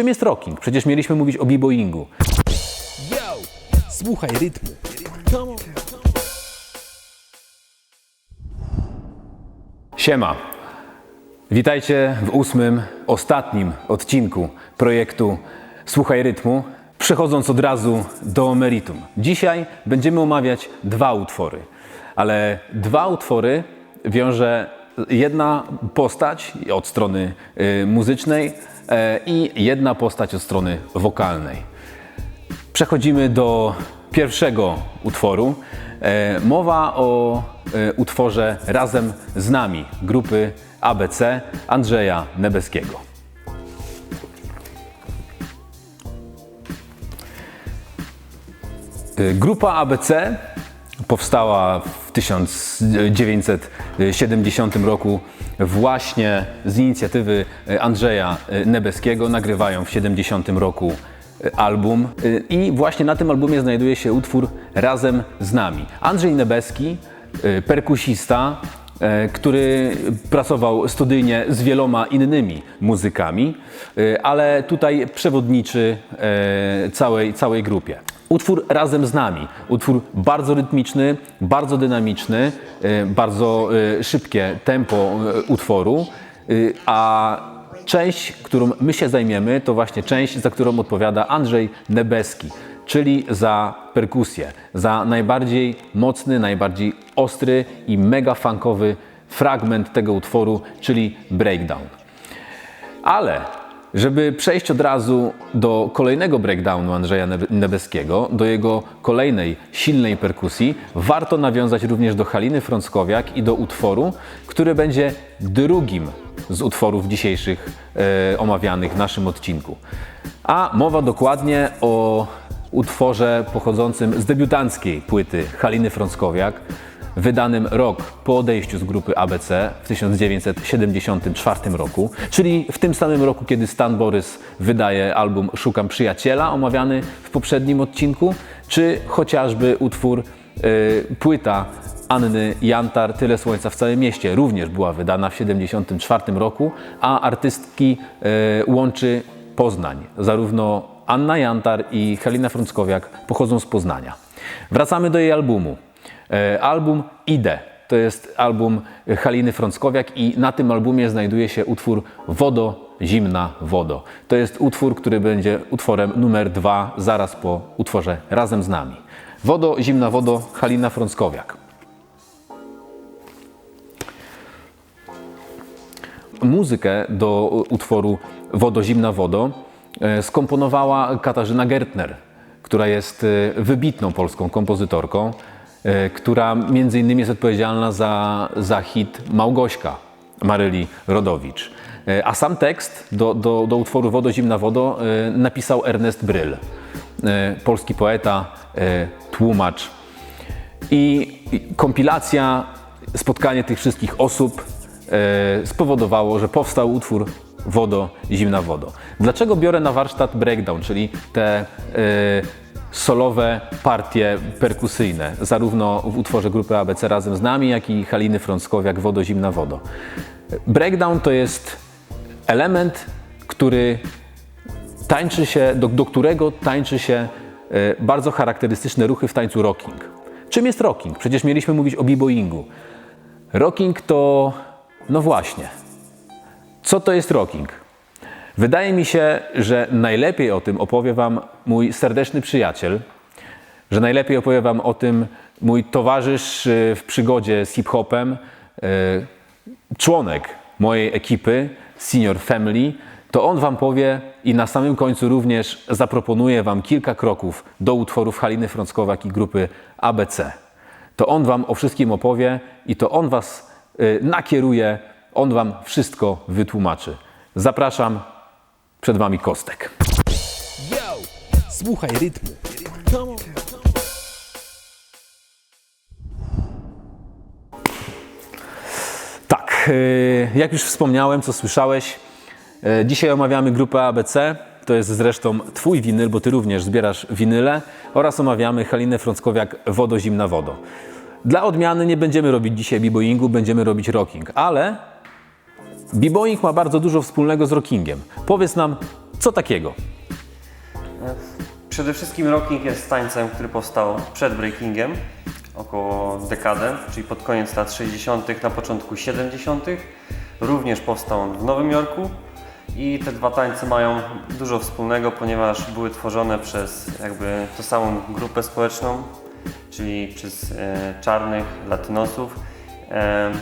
Czym jest rocking? Przecież mieliśmy mówić o b-boyingu. Słuchaj rytmu. Siema. Witajcie w ósmym, ostatnim odcinku projektu Słuchaj Rytmu. Przechodząc od razu do meritum. Dzisiaj będziemy omawiać dwa utwory, ale dwa utwory wiąże jedna postać od strony y, muzycznej e, i jedna postać od strony wokalnej. Przechodzimy do pierwszego utworu. E, mowa o e, utworze Razem z nami grupy ABC Andrzeja Nebeskiego. Grupa ABC powstała w 1970 roku właśnie z inicjatywy Andrzeja Nebeskiego. Nagrywają w 70 roku album i właśnie na tym albumie znajduje się utwór Razem z nami. Andrzej Nebeski, perkusista, e, który pracował studyjnie z wieloma innymi muzykami, e, ale tutaj przewodniczy e, całej, całej grupie. Utwór Razem z nami, utwór bardzo rytmiczny, bardzo dynamiczny, bardzo szybkie tempo utworu, a Część, którą my się zajmiemy, to właśnie część, za którą odpowiada Andrzej Nebeski, czyli za perkusję, za najbardziej mocny, najbardziej ostry i mega funkowy fragment tego utworu, czyli breakdown. Ale żeby przejść od razu do kolejnego breakdownu Andrzeja Nebeskiego, do jego kolejnej silnej perkusji, warto nawiązać również do Haliny Frąckowiak i do utworu, który będzie drugim z utworów dzisiejszych e, omawianych w naszym odcinku. A mowa dokładnie o utworze pochodzącym z debiutanckiej płyty Haliny Frąckowiak, wydanym rok po odejściu z grupy ABC w 1974 roku, czyli w tym samym roku, kiedy Stan Borys wydaje album Szukam Przyjaciela, omawiany w poprzednim odcinku, czy chociażby utwór y, Płyta Anny Jantar Tyle Słońca w całym mieście również była wydana w 1974 roku, a artystki y, łączy Poznań. Zarówno Anna Jantar i Helena Frąckowiak pochodzą z Poznania. Wracamy do jej albumu. E, Album Idę. To jest album Haliny Frąckowiak i na tym albumie znajduje się utwór Wodo, zimna wodo. To jest utwór, który będzie utworem numer dwa zaraz po utworze Razem z nami. Wodo, zimna wodo, Halina Frąckowiak. Muzykę do utworu Wodo, zimna wodo e, skomponowała Katarzyna Gertner, która jest e, wybitną polską kompozytorką. E, która między innymi jest odpowiedzialna za, za hit Małgośka Maryli Rodowicz. E, a sam tekst do, do, do utworu Wodo, zimna wodo e, napisał Ernest Bryl, polski poeta, tłumacz. I kompilacja, spotkanie tych wszystkich osób spowodowało, że powstał utwór Wodo, zimna wodo. Dlaczego biorę na warsztat breakdown, czyli te solowe partie perkusyjne, zarówno w utworze grupy ABC razem z nami, jak i Haliny Frąckowiak Wodo Zimna Wodo. Breakdown to jest element, który tańczy się, do, do którego tańczy się e, bardzo charakterystyczne ruchy w tańcu rocking. Czym jest rocking? Przecież mieliśmy mówić o b-boyingu. Rocking to, no właśnie, co to jest rocking? Wydaje mi się, że najlepiej o tym opowie Wam mój serdeczny przyjaciel, że najlepiej opowie Wam o tym mój towarzysz y, w przygodzie z hip-hopem, y, członek mojej ekipy, Senior Family, to on Wam powie i na samym końcu również zaproponuje Wam kilka kroków do utworów Haliny Frąckowiak i grupy ABC. To on Wam o wszystkim opowie i to on Was y, nakieruje, on Wam wszystko wytłumaczy. Zapraszam, przed Wami Kostek. Yo! Słuchaj rytmu. Tak, y, jak już wspomniałem, co słyszałeś, y, dzisiaj omawiamy grupę ABC. To jest zresztą Twój winyl, bo Ty również zbierasz winyle oraz omawiamy Halinę Frąckowiak Wodo Zimna Wodo. Dla odmiany nie będziemy robić dzisiaj b-boyingu, będziemy robić rocking, ale B-boying ma bardzo dużo wspólnego z rockingiem. Powiedz nam, Co takiego? Przede wszystkim rocking jest tańcem, który powstał przed breakingiem, około dekadę, czyli pod koniec lat 60., na początku 70. Również powstał on w Nowym Jorku i te dwa tańce mają dużo wspólnego, ponieważ były tworzone przez jakby tą samą grupę społeczną, czyli przez e, czarnych, latynosów. E,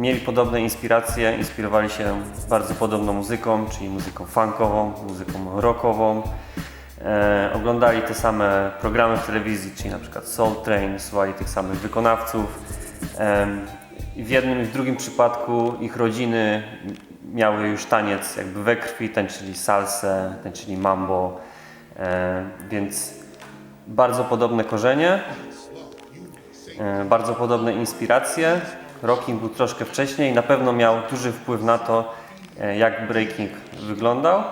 mieli podobne inspiracje, inspirowali się bardzo podobną muzyką, czyli muzyką funkową, muzyką rockową. E, oglądali te same programy w telewizji, czyli na przykład Soul Train, słuchali tych samych wykonawców. I w jednym i w drugim przypadku ich rodziny miały już taniec jakby we krwi, tańczyli salsę, tańczyli mambo, e, więc bardzo podobne korzenie. E, bardzo podobne inspiracje. Rocking był troszkę wcześniej, na pewno miał duży wpływ na to, e, jak breaking wyglądał.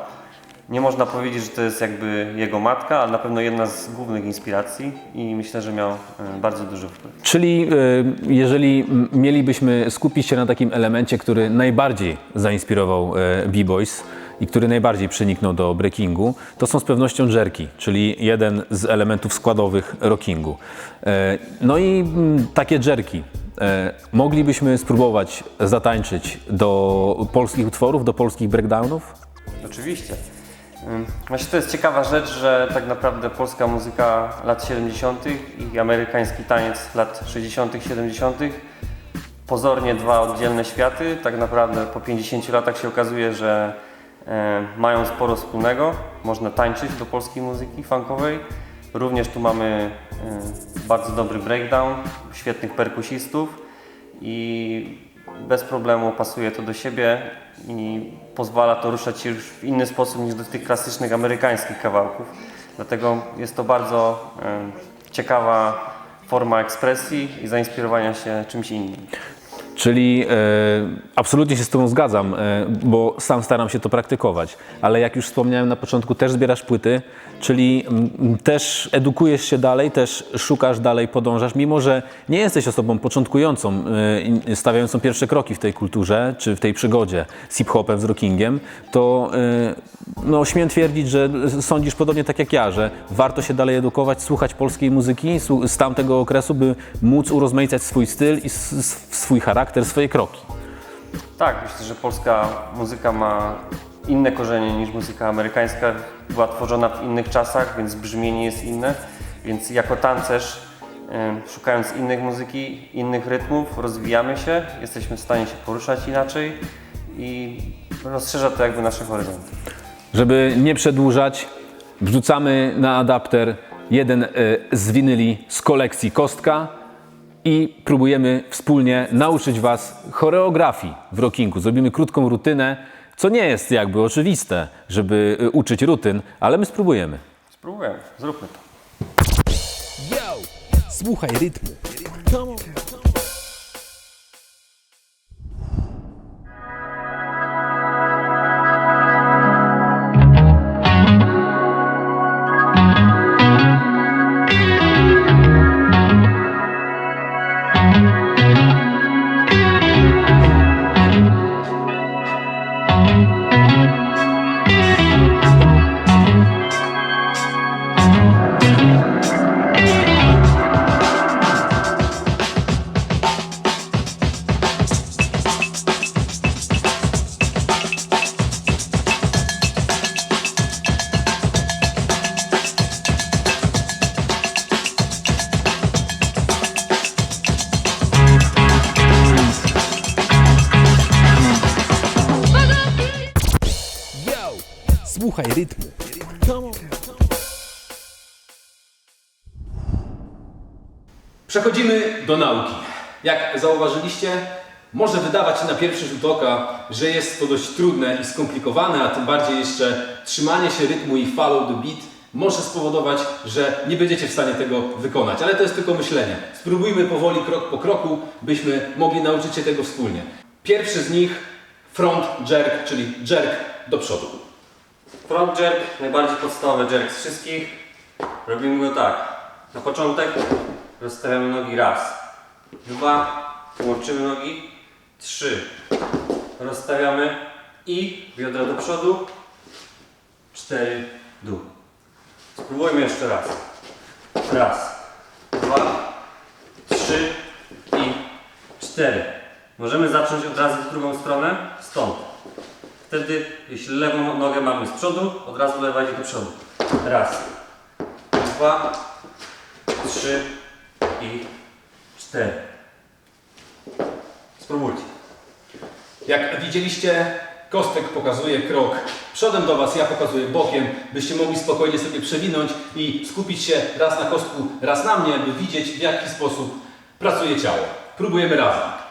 Nie można powiedzieć, że to jest jakby jego matka, ale na pewno jedna z głównych inspiracji i myślę, że miał e, bardzo duży wpływ. Czyli y, jeżeli mielibyśmy skupić się na takim elemencie, który najbardziej zainspirował B-Boys i który najbardziej przeniknął do breakingu, to są z pewnością jerki, czyli jeden z elementów składowych rockingu. E, No i takie jerki e, moglibyśmy spróbować zatańczyć do polskich utworów, do polskich breakdownów? Oczywiście. Ym, Właśnie to jest ciekawa rzecz, że tak naprawdę polska muzyka lat 70. i amerykański taniec lat 60., 70. pozornie dwa oddzielne światy. Tak naprawdę po 50 latach się okazuje, że e, mają sporo wspólnego. Można tańczyć do polskiej muzyki funkowej. Również tu mamy e, bardzo dobry breakdown, świetnych perkusistów i bez problemu pasuje to do siebie i pozwala to ruszać się już w inny sposób niż do tych klasycznych amerykańskich kawałków. Dlatego jest to bardzo em, ciekawa forma ekspresji i zainspirowania się czymś innym. Czyli e, absolutnie się z Tobą zgadzam, e, bo sam staram się to praktykować, ale jak już wspomniałem na początku, też zbierasz płyty, czyli mm, też edukujesz się dalej, też szukasz dalej, podążasz, mimo że nie jesteś osobą początkującą, e, stawiającą pierwsze kroki w tej kulturze, czy w tej przygodzie z hip-hopem, z rockingiem, to e, no, śmiem twierdzić, że sądzisz podobnie tak jak ja, że warto się dalej edukować, słuchać polskiej muzyki z tamtego okresu, by móc urozmaicać swój styl i swój charakter, swoje kroki. Tak, myślę, że polska muzyka ma inne korzenie niż muzyka amerykańska. Była tworzona w innych czasach, więc brzmienie jest inne. Więc jako tancerz, szukając innych muzyki, innych rytmów, rozwijamy się, jesteśmy w stanie się poruszać inaczej i rozszerza to jakby nasze horyzonty. Żeby nie przedłużać, wrzucamy na adapter jeden e, z winyli z kolekcji Kostka i próbujemy wspólnie nauczyć Was choreografii w rockingu. Zrobimy krótką rutynę, co nie jest jakby oczywiste, żeby e, uczyć rutyn, ale my spróbujemy. Spróbujemy, zróbmy to. Yo! Słuchaj rytmu. Come on. Do nauki. Jak zauważyliście, może wydawać się na pierwszy rzut oka, że jest to dość trudne i skomplikowane, a tym bardziej jeszcze trzymanie się rytmu i follow the beat może spowodować, że nie będziecie w stanie tego wykonać. Ale to jest tylko myślenie. Spróbujmy powoli, krok po kroku, byśmy mogli nauczyć się tego wspólnie. Pierwszy z nich front jerk, czyli jerk do przodu. Front jerk, najbardziej podstawowy jerk z wszystkich. Robimy go tak. Na początek rozstawiamy nogi raz, dwa, łączymy nogi, trzy. Rozstawiamy i biodra do przodu cztery, dół. Spróbujmy jeszcze raz. Raz, dwa, trzy i cztery. Możemy zacząć od razu w drugą stronę, stąd. Wtedy, jeśli lewą nogę mamy z przodu, od razu lewa idzie do przodu. Raz, dwa, trzy i cztery. Spróbujcie. Jak widzieliście, Kostek pokazuje krok przodem do Was, ja pokazuję bokiem, byście mogli spokojnie sobie przewinąć i skupić się raz na kostku, raz na mnie, by widzieć w jaki sposób pracuje ciało. Próbujemy razem.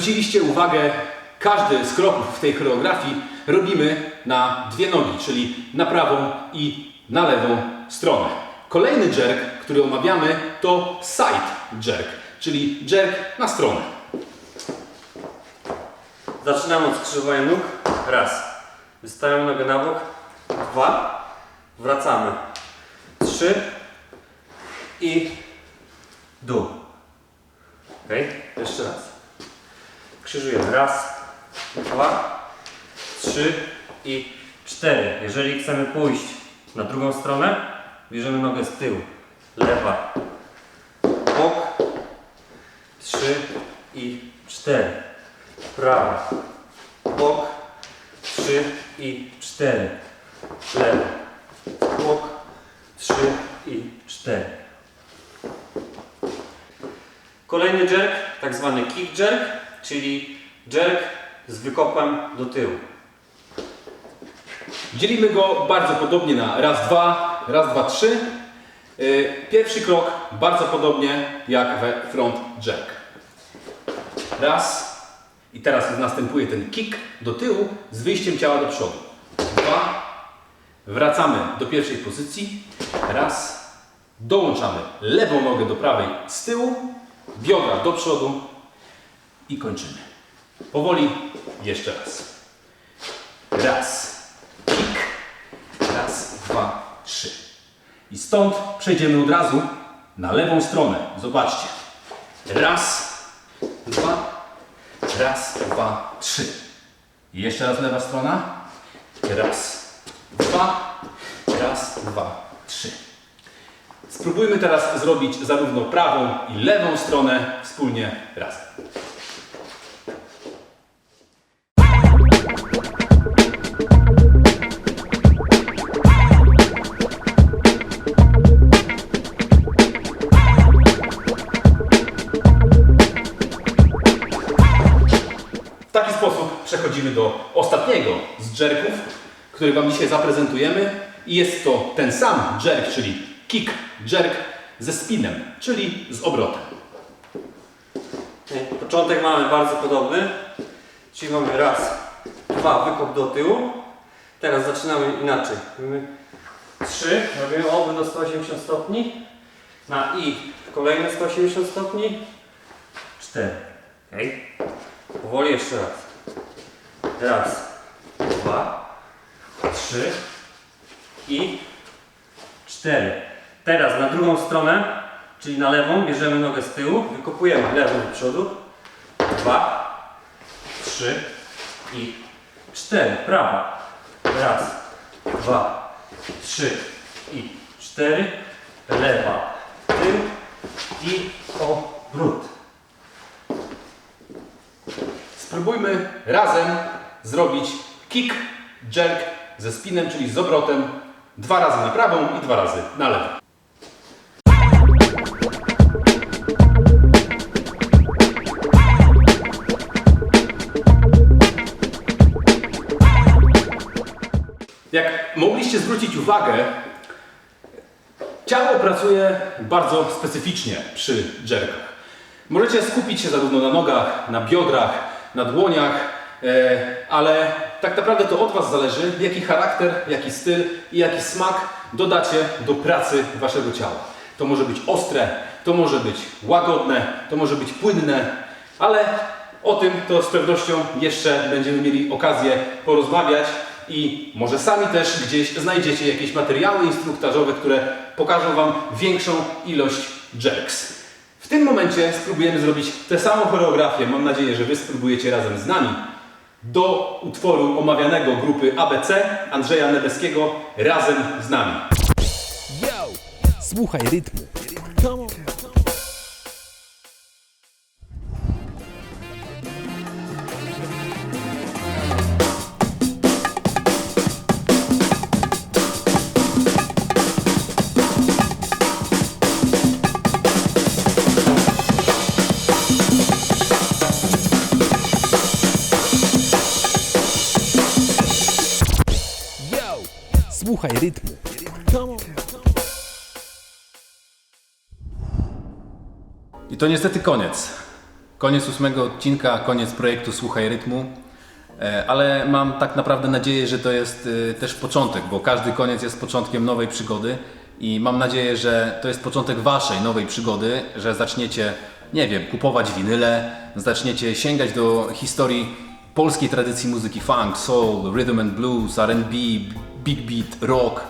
Zwróciliście uwagę, każdy z kroków w tej choreografii robimy na dwie nogi, czyli na prawą i na lewą stronę. Kolejny jerk, który omawiamy, to side jerk, czyli jerk na stronę. Zaczynamy od skrzyżowania nóg. Raz. Wystawiamy nogę na bok. Dwa. Wracamy. Trzy. I dół. Ok? Jeszcze raz. Krzyżujemy. Raz. Dwa. Trzy. I cztery. Jeżeli chcemy pójść na drugą stronę, bierzemy nogę z tyłu. Lewa. Bok. Trzy. I cztery. Prawa. Bok. Trzy i cztery. Lewo. Bok. Trzy i cztery. Kolejny jerk, tak zwany kick jerk, czyli jerk z wykopem do tyłu. Dzielimy go bardzo podobnie na raz, dwa, raz, dwa, trzy. Yy, Pierwszy krok bardzo podobnie jak we front jerk. Raz. I teraz następuje ten kick do tyłu z wyjściem ciała do przodu. Dwa. Wracamy do pierwszej pozycji. Raz. Dołączamy lewą nogę do prawej z tyłu, biodra do przodu i kończymy. Powoli jeszcze raz. Raz. Kick. Raz, dwa, trzy. I stąd przejdziemy od razu na lewą stronę. Zobaczcie. Raz, dwa, raz, dwa, trzy. I jeszcze raz lewa strona. Raz, dwa, raz, dwa, trzy. Spróbujmy teraz zrobić zarówno prawą i lewą stronę wspólnie razem. Przechodzimy do ostatniego z jerków, który Wam dzisiaj zaprezentujemy. I jest to ten sam jerk, czyli kick jerk ze spinem, czyli z obrotem. Początek mamy bardzo podobny, czyli mamy raz, dwa, wykop do tyłu. Teraz zaczynamy inaczej. Robimy trzy, robimy oby do 180 stopni. Na i kolejne 180 stopni. Cztery. Okay. Powoli jeszcze raz. Raz, dwa, trzy i cztery. Teraz na drugą stronę, czyli na lewą, bierzemy nogę z tyłu, wykopujemy lewą do przodu. Dwa, trzy i cztery. Prawa. Raz, dwa, trzy i cztery. Lewa. Tył i obrót. Spróbujmy razem zrobić kick jerk ze spinem, czyli z obrotem. Dwa razy na prawą i dwa razy na lewą. Jak mogliście zwrócić uwagę, ciało pracuje bardzo specyficznie przy jerkach. Możecie skupić się zarówno na nogach, na biodrach, na dłoniach, ale tak naprawdę to od Was zależy, jaki charakter, jaki styl i jaki smak dodacie do pracy Waszego ciała. To może być ostre, to może być łagodne, to może być płynne, ale o tym to z pewnością jeszcze będziemy mieli okazję porozmawiać i może sami też gdzieś znajdziecie jakieś materiały instruktażowe, które pokażą Wam większą ilość jerks. W tym momencie spróbujemy zrobić tę samą choreografię. Mam nadzieję, że Wy spróbujecie razem z nami. Do utworu omawianego grupy ABC Andrzeja Nebeskiego razem z nami. Yo! Słuchaj rytmu. Come on. Słuchaj rytmu. I to niestety koniec. Koniec ósmego odcinka, koniec projektu Słuchaj Rytmu. E, Ale mam tak naprawdę nadzieję, że to jest e, też początek, bo każdy koniec jest początkiem nowej przygody i mam nadzieję, że to jest początek Waszej nowej przygody, że zaczniecie, nie wiem, kupować winyle, zaczniecie sięgać do historii polskiej tradycji muzyki funk, soul, rhythm and blues, R&B, big beat, rock.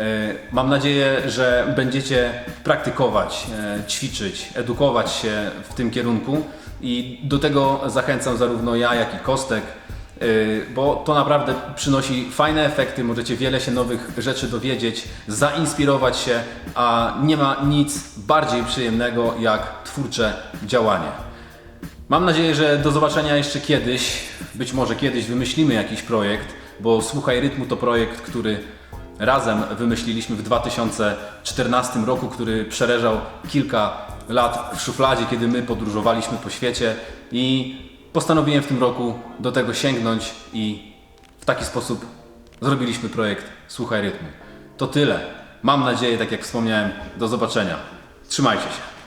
E, Mam nadzieję, że będziecie praktykować, e, ćwiczyć, edukować się w tym kierunku i do tego zachęcam zarówno ja, jak i Kostek, e, bo to naprawdę przynosi fajne efekty, możecie wiele się nowych rzeczy dowiedzieć, zainspirować się, a nie ma nic bardziej przyjemnego jak twórcze działanie. Mam nadzieję, że do zobaczenia jeszcze kiedyś. Być może kiedyś wymyślimy jakiś projekt, bo Słuchaj Rytmu to projekt, który razem wymyśliliśmy w 2014 roku, który przeleżał kilka lat w szufladzie, kiedy my podróżowaliśmy po świecie i postanowiłem w tym roku do tego sięgnąć i w taki sposób zrobiliśmy projekt Słuchaj Rytmu. To tyle. Mam nadzieję, tak jak wspomniałem, do zobaczenia. Trzymajcie się.